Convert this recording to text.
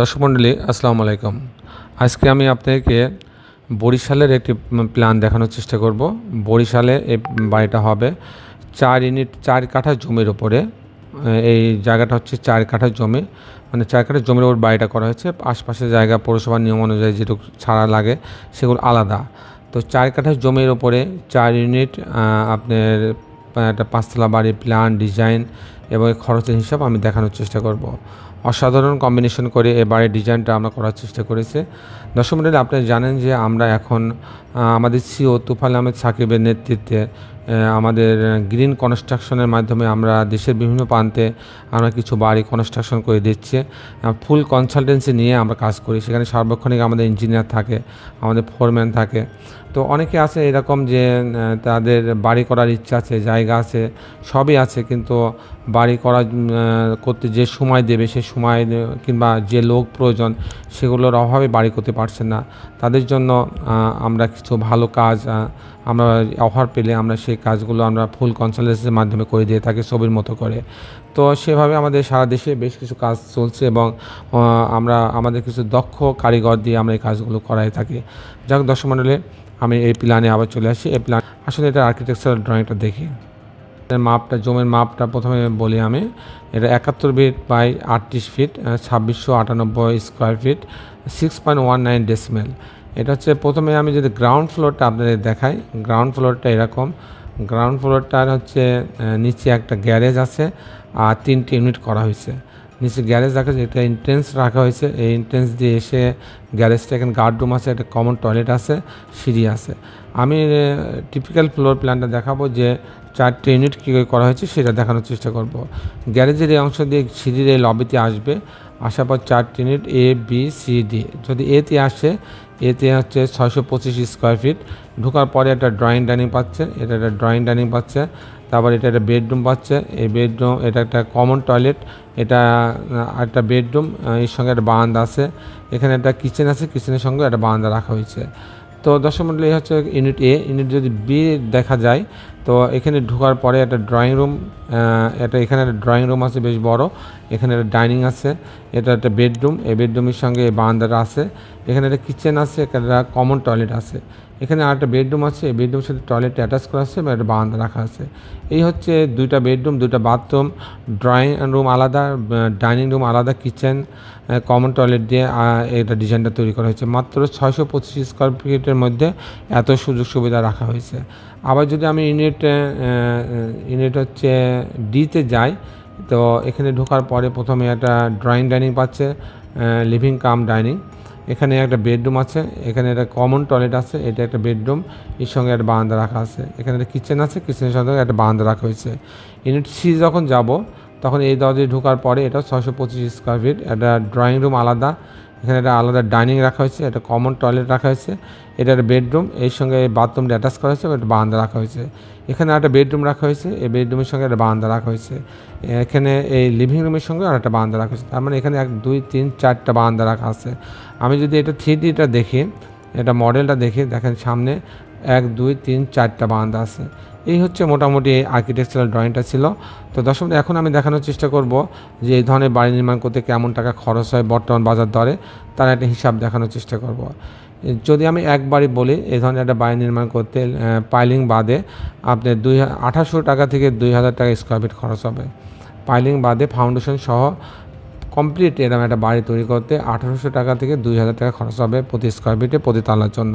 দর্শক মণ্ডলী, আসসালামু আলাইকুম। আজকে আমি আপনাকে বরিশালের একটি প্ল্যান দেখানোর চেষ্টা করব। বরিশালে এই বাড়িটা হবে চার ইউনিট, চার কাঠা জমির ওপরে এই জায়গাটা হচ্ছে চার কাঠা জমি। মানে চার কাঠা জমির ওপর বাড়িটা করা হয়েছে। আশপাশের জায়গা পৌরসভার নিয়ম অনুযায়ী যেটুকু ছাড়া লাগে সেগুলো আলাদা। তো চার কাঠা জমির ওপরে চার ইউনিট আপনার একটা পাঁচতলা বাড়ির প্ল্যান, ডিজাইন এবং এর খরচের হিসাব আমি দেখানোর চেষ্টা করব। অসাধারণ কম্বিনেশন করে এ বাড়ির ডিজাইনটা আমরা করার চেষ্টা করেছি। দর্শক মন্ডলী, আপনি জানেন যে আমরা এখন আমাদের সিও তুফাল আহমেদ সাকিবের নেতৃত্বে আমাদের গ্রিন কনস্ট্রাকশনের মাধ্যমে আমরা দেশের বিভিন্ন প্রান্তে আমরা কিছু বাড়ি কনস্ট্রাকশন করে দিচ্ছি। ফুল কনসালটেন্সি নিয়ে আমরা কাজ করি। সেখানে সার্বক্ষণিক আমাদের ইঞ্জিনিয়ার থাকে, আমাদের ফোরম্যান থাকে। তো অনেকে আছে এরকম যে তাদের বাড়ি করার ইচ্ছা আছে, জায়গা আছে, সবই আছে, কিন্তু বাড়ি করা করতে যে সময় দেবে, সে সময় কিংবা যে লোক প্রয়োজন, সেগুলোর অভাবে বাড়ি করতে পারছেন না। তাদের জন্য আমরা কিছু ভালো কাজ আমরা অফার পেলে আমরা সেই কাজগুলো আমরা ফুল কনসালটেন্সির মাধ্যমে করে দিয়ে থাকি ছবির মতো করে। তো সেভাবে আমাদের সারা দেশে বেশ কিছু কাজ চলছে এবং আমরা, আমাদের কিছু দক্ষ কারিগর দিয়ে আমরা এই কাজগুলো করাই থাকি। যাক দর্শক মণ্ডলী, আমি এই প্ল্যানে আবার চলে আসি। এই প্ল্যান, আসলে এটা আর্কিটেকচারাল ড্রয়িংটা দেখি। মাপটা, জমির মাপটা প্রথমে বলি আমি। এটা একাত্তর ফিট বাই আটত্রিশ ফিট ছাব্বিশশো আটানব্বই square feet six point one nine decimal এটা হচ্ছে প্রথমে আমি যদি গ্রাউন্ড ফ্লোরটা আপনাদের দেখাই গ্রাউন্ড ফ্লোরটা এরকম। গ্রাউন্ড ফ্লোরটার হচ্ছে নিচে একটা গ্যারেজ আছে, আর তিনটি ইউনিট করা হয়েছে। নিচে গ্যারেজ রাখা হয়েছে একটা এন্ট্রেন্স রাখা হয়েছে। এই এন্ট্রেন্স দিয়ে এসে গ্যারেজটা এখানে গার্ড রুম আছে, একটা কমন টয়লেট আছে, সিঁড়ি আছে। আমি টিপিক্যাল ফ্লোর প্ল্যানটা দেখাবো যে চারটে ইউনিট কী করে করা হয়েছে, সেটা দেখানোর চেষ্টা করব। গ্যারেজের এই অংশ দিয়ে সিঁড়ির এই লবিতে আসবে, আসার পর চারটে unit A B C D যদি এতে আসে এতে হচ্ছে ছয়শো পঁচিশ স্কোয়ার ফিট ঢোকার পরে একটা ড্রয়িং ডাইনিং পাচ্ছে, এটা একটা ড্রয়িং ডাইনিং পাচ্ছে। তারপর এটা একটা বেডরুম পাচ্ছে। এই বেডরুম এটা একটা কমন টয়লেট এটা একটা বেডরুম এর সঙ্গে একটা বারান্দা আছে। এখানে একটা কিচেন আছে কিচেনের সঙ্গে একটা বারান্দা রাখা হয়েছে। তো দর্শক মন্ডলী হচ্ছে ইউনিট এ ইউনিট যদি বি দেখা যায়, তো এখানে ঢোকার পরে একটা ড্রয়িং রুম এটা এখানে একটা ড্রয়িং রুম আছে, বেশ বড়। এখানে একটা ডাইনিং আছে, এটা একটা বেডরুম এই বেডরুমের সঙ্গে এই বারান্দাটা আছে। এখানে একটা কিচেন আছে, একটা কমন টয়লেট আছে। এখানে আর একটা বেডরুম আছে, এই বেডরুমের সাথে টয়লেট অ্যাটাচ করা আছে এবং একটা বারান্দা রাখা আছে। এই হচ্ছে দুইটা বেডরুম, দুইটা বাথরুম ড্রয়িং রুম আলাদা ডাইনিং রুম আলাদা কিচেন কমন টয়লেট দিয়ে এটা ডিজাইনটা তৈরি করা হয়েছে। মাত্র ছয়শো পঁচিশ স্কোয়ার ফিটের মধ্যে এত সুযোগ সুবিধা রাখা হয়েছে। আবার যদি আমি ইউনিট ইউনিট হচ্ছে ডিতে যাই, তো এখানে ঢোকার পরে প্রথমে একটা ড্রয়িং ডাইনিং পাচ্ছে লিভিং কাম ডাইনিং এখানে একটা বেডরুম আছে, এখানে একটা কমন টয়লেট আছে, এটা একটা বেডরুম, এর সঙ্গে একটা বারান্দা রাখা আছে। এখানে একটা কিচেন আছে কিচেনের সঙ্গে একটা বারান্দা রাখা হয়েছে। ইউনিট সি যখন যাব তখন এই দরজায় ঢোকার পরে এটা ছয়শো পঁচিশ স্কোয়ার ফিট একটা ড্রয়িং রুম আলাদা, এখানে একটা আলাদা ডাইনিং রাখা হয়েছে, একটা কমন টয়লেট রাখা হয়েছে, এটা একটা বেডরুম এর সঙ্গে বাথরুমটা অ্যাটাচ করা হয়েছে একটা বারান্দা রাখা হয়েছে। এখানে একটা বেডরুম রাখা হয়েছে, এই বেডরুমের সঙ্গে একটা বারান্দা রাখা হয়েছে। এখানে এই লিভিং রুমের সঙ্গে আর একটা বারান্দা রাখা হয়েছে, তার মানে এখানে এক, দুই, তিন, চারটা বারান্দা রাখা আছে। আমি যদি এটা থ্রি ডিটা দেখি, এটা মডেলটা দেখি, দেখেন সামনে এক, দুই, তিন, চারটা বারান্দা আছে। এই হচ্ছে মোটামুটি আর্কিটেকচারাল ড্রয়িংটা ছিল। তো দর্শক, এখন আমি দেখানোর চেষ্টা করব যে এই ধরনের বাড়ি নির্মাণ করতে কেমন টাকা খরচ হয় বর্তমান বাজার দরে, তার একটা হিসাব দেখানোর চেষ্টা করব। যদি আমি একবারই বলি, এই ধরনের একটা বাড়ি নির্মাণ করতে পাইলিং বাদে আপনার দুই আঠাশশো টাকা থেকে দুই হাজার টাকা স্কোয়ার ফিট খরচ হবে। পাইলিং বাদে ফাউন্ডেশন সহ কমপ্লিট এরকম একটা বাড়ি তৈরি করতে আঠারোশো টাকা থেকে দুই হাজার টাকা খরচ হবে প্রতি স্কোয়ার ফিটে প্রতি তালার জন্য।